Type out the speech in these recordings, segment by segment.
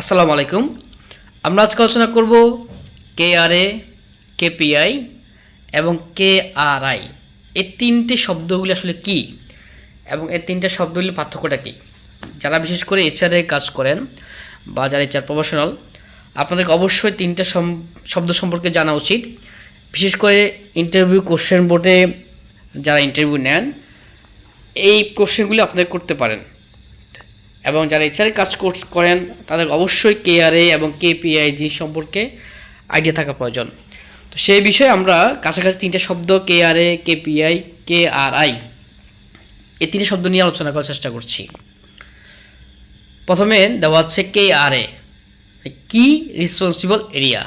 আসসালামু আলাইকুম। আমরা আজকে আলোচনা করব কে আর এ কেপিআই এবং কে আর আই এই তিনটে শব্দগুলি আসলে কি এবং এই তিনটে শব্দগুলির পার্থক্যটা কী? যারা বিশেষ করে এইচআরে কাজ করেন বা যারা এইচআর প্রফেশনাল আপনাদেরকে অবশ্যই তিনটে শব্দ সম্পর্কে জানা উচিত। বিশেষ করে ইন্টারভিউ কোশ্চেন বোর্ডে যারা ইন্টারভিউ নেন, এই কোশ্চেনগুলি আপনাদের করতে পারেন। এবং যারা এইচআরে কাজ কোর্স করেন, তাদের অবশ্যই কেআরএ এবং কেপিআই জিনিস সম্পর্কে আইডিয়া থাকা প্রয়োজন। তো সেই বিষয়ে আমরা কাছাকাছি তিনটে শব্দ কেআরএ কেপিআই কে আর আই এই তিনটে শব্দ নিয়ে আলোচনা করার চেষ্টা করছি। প্রথমে দেওয়া হচ্ছে K R A key responsible area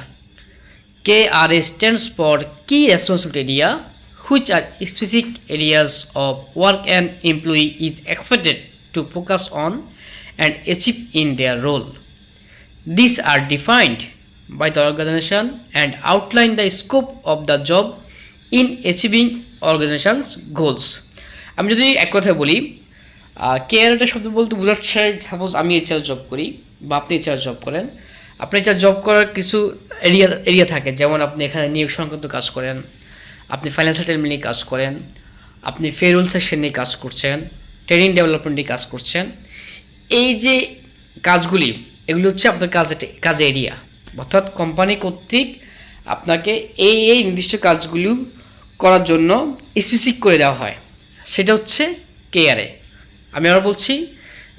K R A stands for key responsible area which are specific areas of work and employee is expected to focus on and achieve in their role. These are defined by the organization and outline the scope of the job in achieving organization's goals. আমি যদি এক কথায় বলি কেয়ারটা শব্দ বলতে বোঝাচ্ছে suppose আমি HR job করি বা আপনি এইচআর জব করেন আপনি এইচআর জব করার কিছু এরিয়া এরিয়া থাকে, যেমন আপনি এখানে নিয়োগ সংক্রান্ত কাজ করেন, আপনি ফাইন্যান্স সেটেলমেন্ট নিয়ে কাজ করেন, আপনি ফেরুল সেকশন নিয়ে কাজ করছেন ট্রেনিং ডেভেলপমেন্ট নিয়ে কাজ করছেন এই যে কাজগুলি, এগুলি হচ্ছে আপনার কাজ কাজ এরিয়া অর্থাৎ কোম্পানি কর্তৃক আপনাকে এই এই নির্দিষ্ট কাজগুলি করার জন্য স্পেসিফিক করে দেওয়া হয়। সেটা হচ্ছে কেয়ারে আমি আবার বলছি,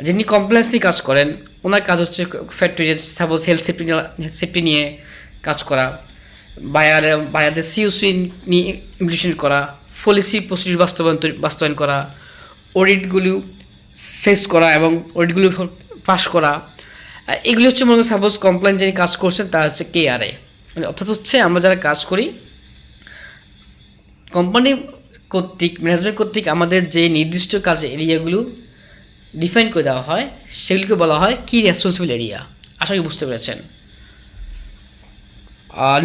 যিনি কমপ্লেন্স নিয়ে কাজ করেন, ওনার কাজ হচ্ছে factory suppose health safety health safety নিয়ে কাজ করা বায়ার বায়ারদের সিউসি নিয়ে ইমপ্লিমেন্ট করা পলিসি প্রসিডিউর বাস্তবায়ন বাস্তবায়ন করা অডিটগুলো ফেস করা এবং অডিটগুলো পাস করা, এগুলি হচ্ছে মনে সাপোজ কমপ্লেন যিনি কাজ করছেন তা হচ্ছে কে আর এ মানে অর্থাৎ হচ্ছে আমরা যারা কাজ করি কোম্পানি কর্তৃক ম্যানেজমেন্ট কর্তৃক আমাদের যে নির্দিষ্ট কাজ এরিয়াগুলো ডিফাইন করে দেওয়া হয়, সেগুলিকে বলা হয় কি রেসপন্সিবল এরিয়া আশা করি বুঝতে পেরেছেন।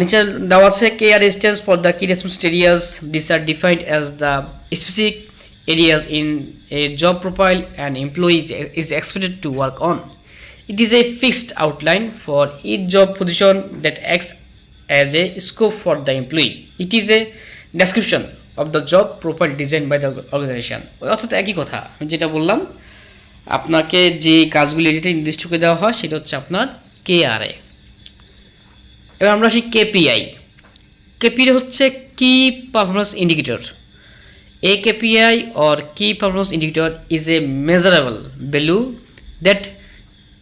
নিচে দেওয়া আছে K R stands for the key responsible areas this are defined as the specific areas in a job profile an employee is, expected to work on. It is a fixed outline for each job position that acts as a scope for the employee. It is a description of the job profile designed by the organization. অর্থাৎ একই কথা আমি যেটা বললাম আপনাকে যে কাজগুলি যেটা নির্দিষ্ট করে দেওয়া হয় সেটা হচ্ছে আপনার কে আর এ এবার আমরা আসি কেপিআই কেপিআই হচ্ছে key performance indicator A KPI or key performance indicator is a measurable value that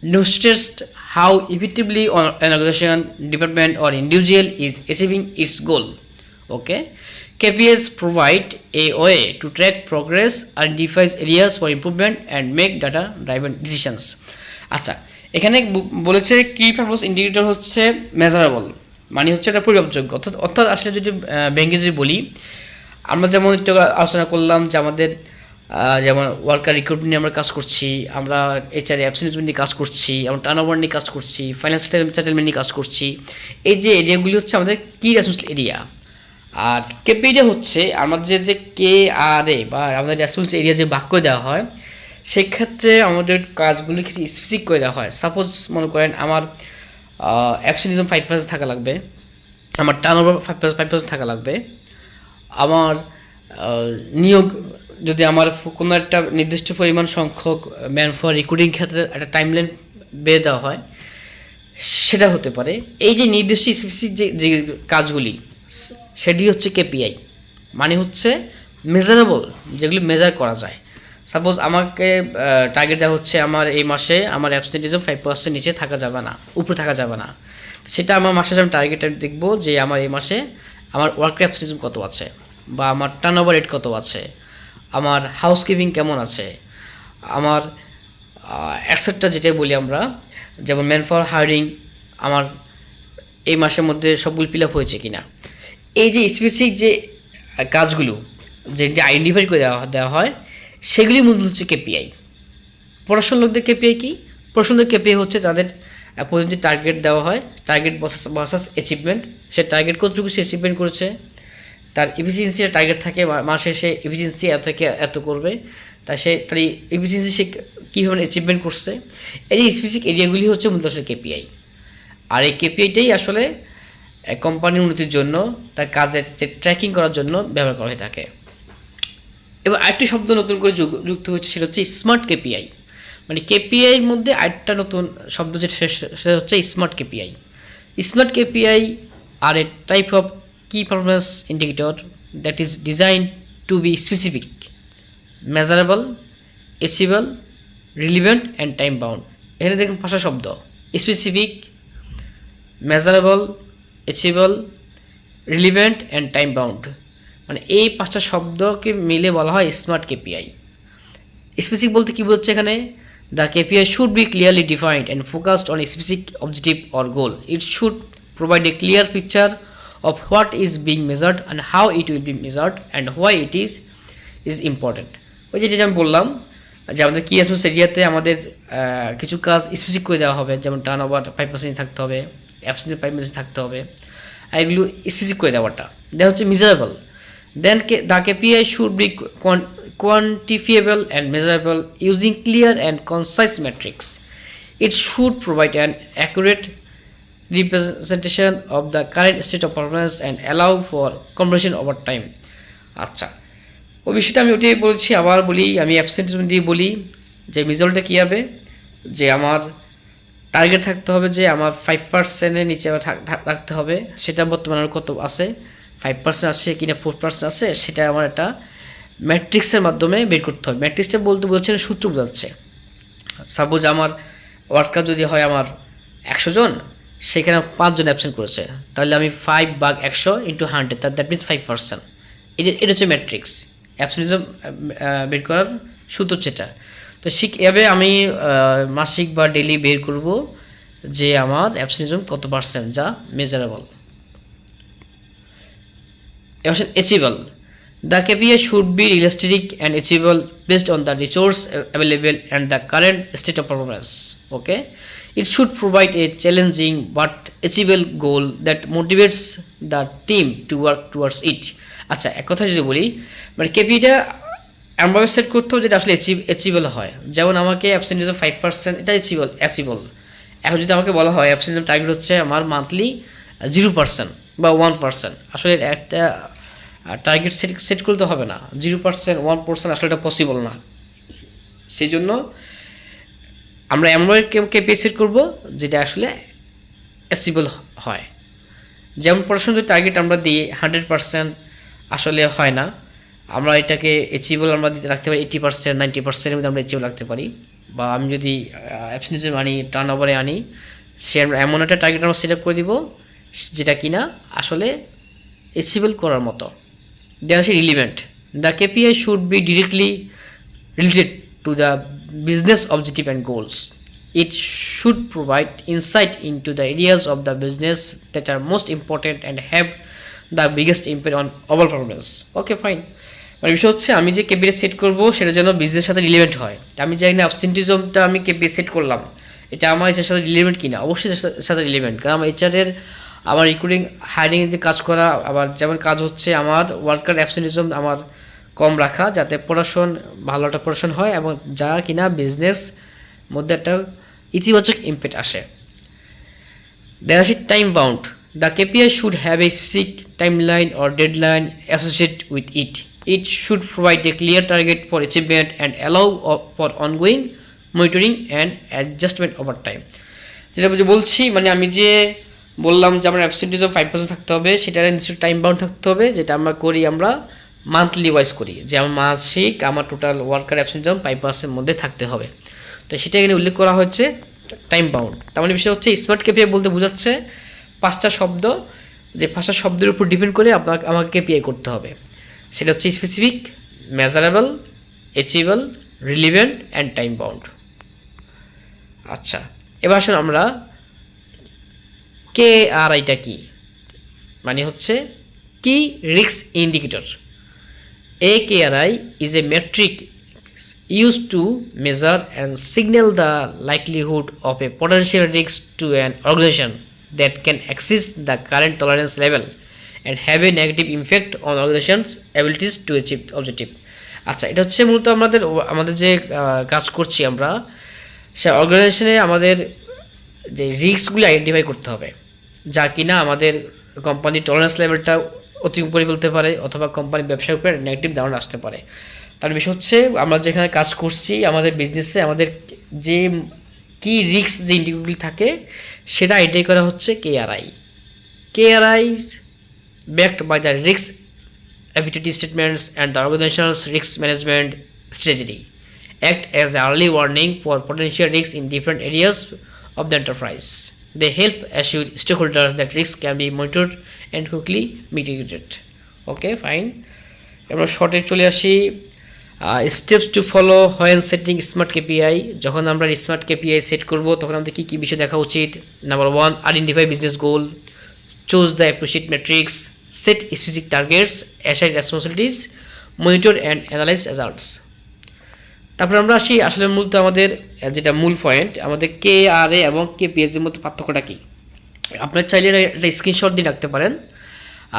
demonstrates how effectively an organization, department, or individual is achieving its goal. Okay, KPIs provide a way to track progress, identify areas for improvement, and make data-driven decisions. আচ্ছা এখানে বলেছে কি purpose indicator হচ্ছে measurable মানে হচ্ছে এটা পরিমাপযোগ্য অর্থাৎ অর্থাৎ আসলে যদি ব্যাংকে যদি বলি আমরা যেমন একটু আলোচনা করলাম যে আমাদের যেমন ওয়ার্কার রিক্রুটমেন্ট নিয়ে আমরা কাজ করছি, আমরা এইচআর অ্যাবসেন্সমেন্ট নিয়ে কাজ করছি, আমরা টার্ন ওভার নিয়ে কাজ করছি ফাইন্যান্স সেটেলমেন্ট নিয়ে কাজ করছি। এই যে এরিয়াগুলি হচ্ছে আমাদের কি রেসপন্সিবল এরিয়া আর কেপিটা হচ্ছে আমাদের যে কে আর এ বা আমাদের রেসপন্সিবল এরিয়া যে করে দেওয়া হয়, সেক্ষেত্রে আমাদের কাজগুলি কিছু স্পেসিফিক করে দেওয়া হয়। সাপোজ মনে করেন আমার অ্যাবসেন্টিজম ফাইভ পার্সেন্ট থাকা লাগবে, আমার turnover five percent five percent থাকা লাগবে। আমার নিয়োগ যদি আমার কোনো একটা নির্দিষ্ট পরিমাণ সংখ্যক ম্যান ফর রিক্রুটিং ক্ষেত্রে একটা টাইমলাইন বেয়ে দেওয়া হয়, সেটা হতে পারে। এই যে নির্দিষ্ট স্পেসিফিক যে যে কাজগুলি, সেটি হচ্ছে কেপিআই মানে হচ্ছে মেজারেবল যেগুলি মেজার করা যায়। সাপোজ আমাকে টার্গেট দেওয়া হচ্ছে আমার এই মাসে আমার অ্যাবসেন্টিজম ফাইভ পার্সেন্ট নিচে থাকা যাবে না, উপরে থাকা যাবে না। সেটা আমার মাসে আমি টার্গেটটা দেখব যে আমার এই মাসে আমার ওয়ার্ক অ্যাবসেন্টিজম কত আছে। বা আমার টার্ন ওভার রেট কত আছে? আমার হাউসকিপিং কেমন আছে? আমার অ্যাসেটটা যেটা বলি আমরা, যেমন ম্যান ফর হায়ারিং আমার এই মাসের মধ্যে সবগুলো ফিল আপ হয়েছে কি না এই যে স্পেসিফিক যে কাজগুলো, যে আইডেন্টিফাই করে দেওয়া দেওয়া হয়, সেগুলি মূলত হচ্ছে কেপিআই পড়াশোনার লোকদের কেপিআই কি? পড়াশোনার কেপিআই হচ্ছে তাদের পর্যন্ত টার্গেট দেওয়া হয় টার্গেট বসাস বসাস অ্যাচিভমেন্ট সে টার্গেট কতটুকু সে অ্যাচিভমেন্ট করেছে? তার এফিসিয়েন্সির টার্গেট থাকে মাসে সে এফিসিয়েন্সি এত থেকে এত করবে। তা সে, তার এফিসিয়েন্সি সে কীভাবে অ্যাচিভমেন্ট করছে? এই যে স্পেসিফিক এরিয়াগুলি হচ্ছে মূলত আসলে কেপিআই আর এই কেপিআইটাই আসলে কোম্পানির উন্নতির জন্য, তার কাজের যে ট্র্যাকিং করার জন্য ব্যবহার করা হয়ে থাকে। এবার আরেকটি শব্দ নতুন করে যুক্ত হচ্ছে, সেটা হচ্ছে স্মার্ট কেপিআই মানে কেপিআই এর মধ্যে আরেকটা নতুন শব্দ যেটা, সেটা হচ্ছে SMART KPI SMART KPI are a type of key performance indicator that is design to be specific measurable achievable relevant and time bound এখানে দেখুন ভাষা শব্দ। Specific measurable achievable relevant and time bound মানে এই পাঁচটা শব্দকে মিলে বলা হয় স্মার্ট কেপিআই স্পেসিফিক বলতে কী বোঝাচ্ছে এখানে? The KPI should be clearly defined and focused on specific objective or goal it should provide a clear picture of what is being measured and how it will be measured and why it is is important ওই যেটা আমি বললাম, যে আমাদের কি আসলে এরিয়াতে আমাদের কিছু কাজ স্পেসিফিক করে দেওয়া হবে, যেমন টার্ন ওভার ফাইভ পার্সেন্ট থাকতে হবে অ্যাবসেন্ট ফাইভ পার্সেন্ট থাকতে হবে এগুলো স্পেসিফিক করে দেওয়াটা। দেন হচ্ছে measurable then the KPI should be quantifiable and measurable using clear and concise metrics. It should provide an accurate representation of the current state of performance and allow for conversion over time আচ্ছা ওই বিষয়টা আমি ওটাই বলছি, আবার বলি, আমি অ্যাবসেন্টিজম দিয়ে বলি, যে মিজলটা কী হবে? যে আমার টার্গেট থাকতে হবে যে আমার ফাইভ পার্সেন্টের নিচে রাখতে হবে, সেটা বর্তমানে কত আছে? ফাইভ পার্সেন্ট আছে কি না ফোর পার্সেন্ট আছে? সেটা আমার একটা ম্যাট্রিক্সের মাধ্যমে বের করতে হবে। ম্যাট্রিক্সটা বলতে বোঝাচ্ছে সূত্র বোঝাচ্ছে। সাপোজ আমার ওয়ার্কার যদি হয় আমার একশো জন সেখানে পাঁচজন অ্যাবসেন্ট করেছে। তাহলে আমি ফাইভ বাগ একশো into hundred that means five percent এটা এটা হচ্ছে ম্যাট্রিক্স অ্যাবসেন্টিজম বের করার সূত্র যেটা তো ঠিক এভাবে আমি মাসিক বা ডেলি বের করব যে আমার অ্যাবসেন্টিজম কত পার্সেন্ট যা মেজারেবল এবার achievable the KPI should be realistic and achievable based on the resource available and the current state of performance Okay, it should provide a challenging but achievable goal that motivates the team to work towards it. আচ্ছা এক কথা যদি বলি মানে কেপিটা এমনভাবে set করতে হবে যেটা আসলে অ্যাচিভেবল হয়। যেমন আমাকে অ্যাবসেন্টিজম ফাইভ পার্সেন্ট এটা অ্যাচিভেবল অ্যাচিবল এখন যদি আমাকে বলা হয় অ্যাবসেন্টিজম টার্গেট হচ্ছে আমার মান্থলি জিরো পার্সেন্ট বা ওয়ান পার্সেন্ট আসলে একটা টার্গেট সেট সেট করতে হবে না। জিরো পার্সেন্ট ওয়ান পার্সেন্ট আসলে এটা পসিবল না। সেই জন্য আমরা এমন কেপিআই সেট করব যেটা আসলে অ্যাসিবল হয়। যেমন পড়াশোনার টার্গেট আমরা দিই হান্ড্রেড পার্সেন্ট আসলে হয় না। আমরা এটাকে অ্যাচিভেবল আমরা রাখতে পারি এইটি পার্সেন্ট নাইনটি পার্সেন্টের মধ্যে আমরা অ্যাচিভেবল রাখতে পারি। বা আমি যদি অ্যাবসেন্টিজম আনি টার্ন ওভারে আনি, সে আমরা এমন একটা টার্গেট আমরা সেট করে দিব, যেটা কিনা আসলে অ্যাচিভেবল করার মতো। দেন আছে relevant the KPI should be directly related to the business objective and goals. It should provide insight into the areas of the business that are most important and have the biggest impact on overall performance. Okay, fine. মানে বিষয় হচ্ছে আমি যে KPI set করব সেটা যেন বিজনেসের সাথে রিলেভেন্ট হয় আমি জানি না অবসেন্টিজমটা আমি কেপিআই সেট করলাম এটা আমার এর সাথে রিলেভেন্ট কিনা অবশ্যই সাথে রিলেভেন্ট কারণ আমার এইচআরের আমার রিক্রুটিং হায়ারিং যে কাজ করা আবার যেমন কাজ হচ্ছে আমার ওয়ার্কার অ্যাবসেন্টিজম আমার কম রাখা যাতে পড়াশোন ভালো একটা পড়াশোন হয় এবং যা কিনা বিজনেস মধ্যে একটা ইতিবাচক ইম্প্যাক্ট আসে। দেখাশি time bound the KPI should have a specific timeline or deadline associate with it it should provide a clear target for achievement and allow for ongoing monitoring and adjustment over time যেটা যে বলছি মানে আমি যে বললাম যে আমার অ্যাবসেন্টিজম five percent থাকতে হবে সেটা নিশ্চয় টাইম বাউন্ড থাকতে হবে, যেটা আমরা করি আমরা মান্থলি ওয়াইজ করি, যে আমার মাসিক আমার total worker absenteeism five percent মধ্যে থাকতে হবে। তো সেটা এখানে উল্লেখ করা হচ্ছে টাইম বাউন্ড তার মানে বিষয় হচ্ছে স্মার্ট কেপিআই বলতে বোঝাচ্ছে পাঁচটা শব্দ, যে পাঁচটা শব্দের উপর ডিপেন্ড করে আপনাকে, আমাকে কেপিআই করতে হবে। সেটা হচ্ছে specific measurable achievable relevant and time bound আচ্ছা এবার আসুন আমরা কে আর আইটা কি? মানে হচ্ছে কি রিক্স indicator A KRI is a metric used to measure and signal the likelihood of a potential risk to an organization that can exceed the current tolerance level and have a negative impact on organization's abilities to achieve objective. আচ্ছা এটা হচ্ছে মূলত আমাদের আমাদের যে কাজ করছি আমরা সে অর্গানাইজেশনে আমাদের যে রিস্কগুলি আইডেন্টিফাই করতে হবে যা কিনা আমাদের কোম্পানির টলারেন্স লেভেলটা অতি উপরে বলতে পারে, অথবা কোম্পানি ব্যবসার উপরে নেগেটিভ ধারণা আসতে পারে। তার বিষয় হচ্ছে, আমরা যেখানে কাজ করছি, আমাদের বিজনেসে আমাদের যে কি রিক্স যে ইন্টারভিউগুলি থাকে, সেটা আইডেন্টি করা হচ্ছে কেআরআই কেআরআই ব্যাকড বাই দ্য রিক্স অ্যাভিটি statements and the organisations risks management strategy act as early warning for potential risks in different areas of the enterprise They help assure stakeholders that risks can be monitored and quickly mitigated. Okay, fine. এবার শর্টে চলে আসি steps to follow when setting SMART KPI যখন আমরা smart KPI set করব তখন আমাদের কী কী বিষয় দেখা উচিত number one identify business goal choose the appropriate metrics, set specific targets, assign responsibilities, monitor and analyze results. তারপর আমরা আসি আসলে মূলত আমাদের যেটা মূল পয়েন্ট আমাদের কে আর এ এবং কে পি এর মধ্যে পার্থক্যটা কী? আপনার চাইলে একটা স্ক্রিনশট দিয়ে রাখতে পারেন।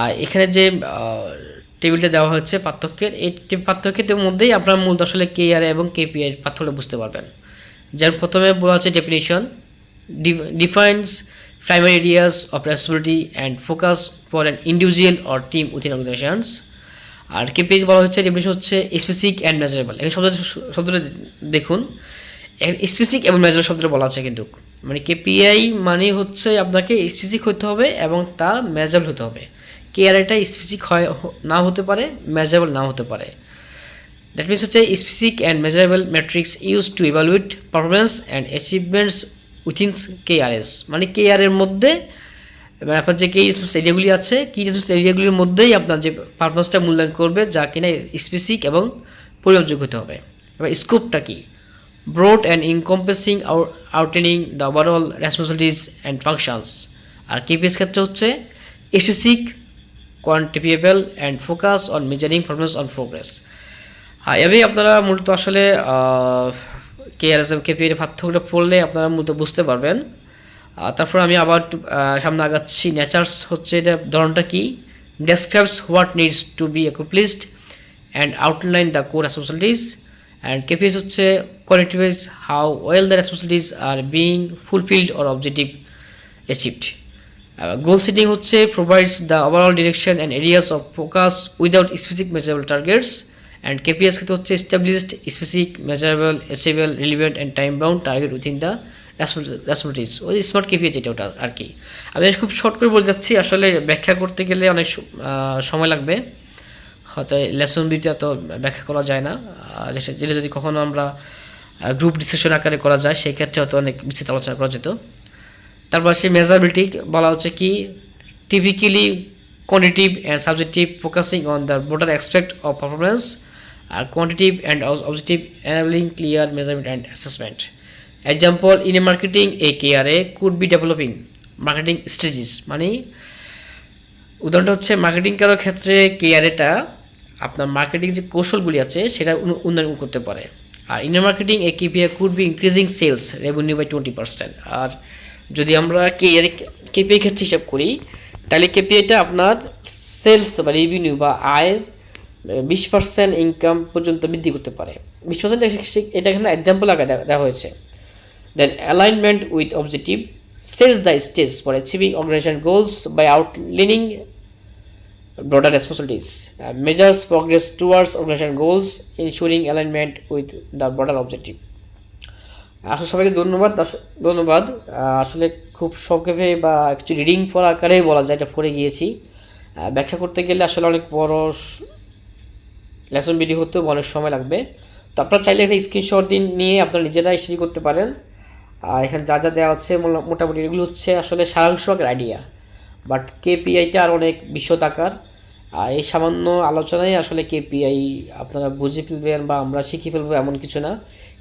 আর এখানে যে টেবিলটা দেওয়া হচ্ছে পার্থক্যের, এই পার্থক্যের মধ্যেই আপনার মূলত আসলে কে আর এবং কে পি এর পার্থক্য বুঝতে পারবেন। যেমন প্রথমে বলা হচ্ছে definition defines primary areas of responsibility and focus for an individual or team within organizations আর কেপিএইচ বলা হচ্ছে ডেফিনেশন হচ্ছে স্পেসিফিক অ্যান্ড মেজারেবল এখানে শব্দ শব্দটা দেখুন। স্পেসিফিক এবং মেজার শব্দটা বলা আছে কিন্তু। মানে কেপিআই মানে হচ্ছে আপনাকে স্পেসিফিক হতে হবে এবং তা মেজারেবল হতে হবে। কে আর এটা স্পেসিফিক হয় না হতে পারে মেজারেবল না হতে পারে। দ্যাট মিনস হচ্ছে specific and measurable matrix use to evaluate performance and achievements within KRS মানে কেআর এর মধ্যে এবার আপনার যে কি এরিয়াগুলি আছে, কি এরিয়াগুলির মধ্যেই আপনার যে পারফরমেন্সটা মূল্যায়ন করবে, যা কিনা স্পেসিক এবং পরিমাপযোগ্য হতে হবে। এবার স্কোপটা কি? Broad and encompassing outlining the overall responsibilities and functions R KPS ক্ষেত্রে হচ্ছে specific quantifiable and focus on measuring performance on progress এভাবেই আপনারা মূলত আসলে কেআরএসএম কেপিএর পার্থক্যটা পড়লে আপনারা মূলত বুঝতে পারবেন। তারপর আমি আবার সামনে আগাচ্ছি। নেচার্স হচ্ছে এটা, ধরনটা কি? Describes what needs to be accomplished and outline the core responsibilities and KPS হচ্ছে quantifies how well the responsibilities are being fulfilled or objective achieved goal setting হচ্ছে provides the overall direction and areas of focus without specific measurable targets and KPS ক্ষেত্রে হচ্ছে established specific measurable achievable relevant and time bound target within the responsibilities ওই SMART KPA যেটা ওটা আর কি আমি খুব short করে বলে যাচ্ছি, আসলে ব্যাখ্যা করতে গেলে অনেক সময় লাগবে। হয়তো লেসন বিতে এত ব্যাখ্যা করা যায় না। যেটা- যদি কখনো আমরা গ্রুপ ডিসকাশন আকারে করা যায় সেই ক্ষেত্রে হয়তো অনেক বিস্তৃত আলোচনা করা যেত। তারপর সেই মেজাবিলিটি বলা হচ্ছে কি typically quantitative and subjective focusing on the broader aspect of performance R quantitative and objective enabling clear measurement and assessment example, in a marketing, a KRA could be developing marketing strategies. মানে উদাহরণটা হচ্ছে marketing করার ক্ষেত্রে কেআরএটা আপনার marketing যে কৌশলগুলি আছে, সেটা উন্ন- উন্নয়ন করতে পারে। আর inner marketing a KPI could be increasing sales revenue by twenty percent আর যদি আমরা কেআর কেপিআই ক্ষেত্রে হিসাব করি, তাহলে কেপিআইটা আপনার সেলস বা রেভিনিউ বা আয়ের বিশ পার্সেন্ট ইনকাম পর্যন্ত বৃদ্ধি করতে পারে। বিশ পার্সেন্ট এটা এখানে এক্সাম্পল আগে দেওয়া হয়েছে। Then alignment with objective sets the stage for achieving organization goals by outlining broader responsibilities. Uh, measures progress towards organization goals, ensuring alignment with the broader objective. আসলে সবাইকে ধন্যবাদ ধন্যবাদ আসলে খুব সংক্ষেপে বা কিছু রিডিং পড়া আকারেই বলা যায় এটা পড়ে গিয়েছি ব্যাখ্যা করতে গেলে আসলে অনেক বড় লেসন ভিডিও হতেও অনেক সময় লাগবে তো আপনারা চাইলে একটা স্ক্রিনশট দিন নিয়ে আপনারা নিজেরাই স্টাডি করতে পারেন আর এখানে যা যা দেওয়া হচ্ছে মোটামুটি এগুলো হচ্ছে আসলে সারাংশ আইডিয়া বাট কেপিআইটা আর অনেক বিশদ আকার আর এই সামান্য আলোচনায় আসলে কেপিআই আপনারা বুঝে ফেলবেন বা আমরা শিখে ফেলব এমন কিছু না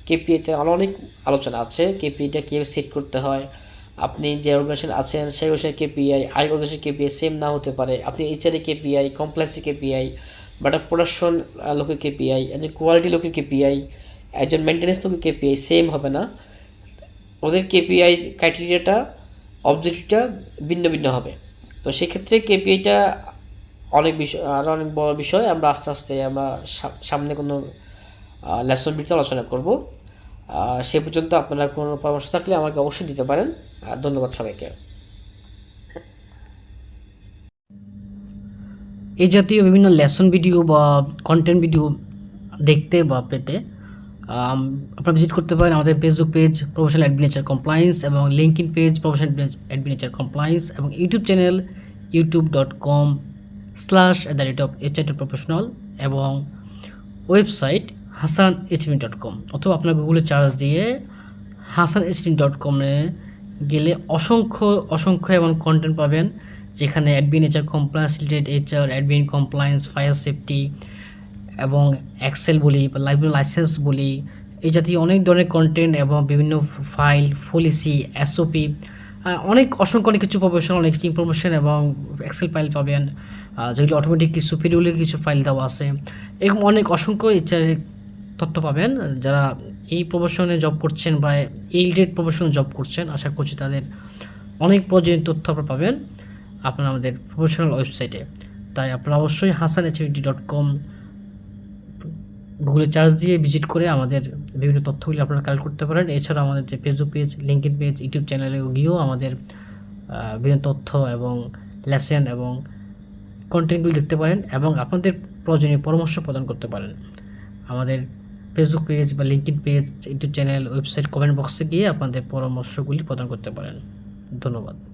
কেপিআইতে আরও অনেক আলোচনা আছে কেপিআইটা কীভাবে সেট করতে হয় আপনি যে অর্গানাইজেশন আছেন সেই অর্গানাইজেশন কেপিআই আরেক অর্গানাইজেশন কেপিআই সেম না হতে পারে আপনি এইচআরএ কেপিআই কমপ্লেক্সে কেপিআই বাট প্রোডাকশন লোকের কেপিআই একজন কোয়ালিটি লোকের কেপিআই একজন মেনটেন্যান্স লোকের কেপিআই সেম হবে না ওদের কেপিআই ক্রাইটেরিয়াটা অবজেক্টিভটা ভিন্ন ভিন্ন হবে। তো সেক্ষেত্রে কেপিআইটা অনেক বিষয় আরও অনেক বড় বিষয়। আমরা আস্তে আস্তে আমরা সামনে কোনো লেসন ভিত্তিতে আলোচনা করব। সে পর্যন্ত আপনার কোনো পরামর্শ থাকলে আমাকে অবশ্যই দিতে পারেন। ধন্যবাদ সবাইকে। এই জাতীয় বিভিন্ন লেসন ভিডিও বা কন্টেন্ট ভিডিও দেখতে বা পেতে আপনারা ভিজিট করতে পারেন আমাদের ফেসবুক পেজ প্রফেশনাল অ্যাডমিনেচার কমপ্লায়েন্স এবং লিঙ্কইন পেজ প্রফেশনাল অ্যাডমিনেচার কমপ্লায়েন্স এবং YouTube channel YouTube dot com slash at the rate of H professional এবং ওয়েবসাইট হাসান এইচমি ডট কম অথবা আপনার গুগলে চার্জ দিয়ে হাসান এইচমি ডট কমে গেলে অসংখ্য অসংখ্য এবং কন্টেন্ট পাবেন যেখানে admin HR compliance related HR admin compliance fire safety এবং এক্সেল বলি বা লাইব্রেরি লাইসেন্স বলি, এই জাতীয় অনেক ধরনের কন্টেন্ট এবং বিভিন্ন ফাইল পলিসি এসওপি অনেক অসংখ্য অনেক কিছু প্রফেশনাল অনেক কিছু ইনফরমেশন এবং এক্সেল ফাইল পাবেন। যেগুলো অটোমেটিক কিছু পিডিউলের কিছু ফাইল দেওয়া আছে। এরকম অনেক অসংখ্য ইচ্ছার তথ্য পাবেন, যারা এই প্রফেশনে জব করছেন বা এই রিলেটেড প্রফেশনে জব করছেন, আশা করছি তাদের অনেক প্রয়োজনীয় তথ্য আপনারা পাবেন। আপনারা আমাদের প্রফেশনাল ওয়েবসাইটে তাই আপনারা অবশ্যই হাসান ডট কম গুগলে চার্জ দিয়ে ভিজিট করে আমাদের বিভিন্ন তথ্যগুলি আপনারা কালেক্ট করতে পারেন। এছাড়া আমাদের যে Facebook page linked page YouTube চ্যানেলে গিয়েও আমাদের বিভিন্ন তথ্য এবং লেসেন এবং কন্টেন্টগুলি দেখতে পারেন এবং আপনাদের প্রয়োজনীয় পরামর্শ প্রদান করতে পারেন। আমাদের ফেসবুক পেজ বা linked page YouTube channel website comment বক্সে গিয়ে আপনাদের পরামর্শগুলি প্রদান করতে পারেন। ধন্যবাদ।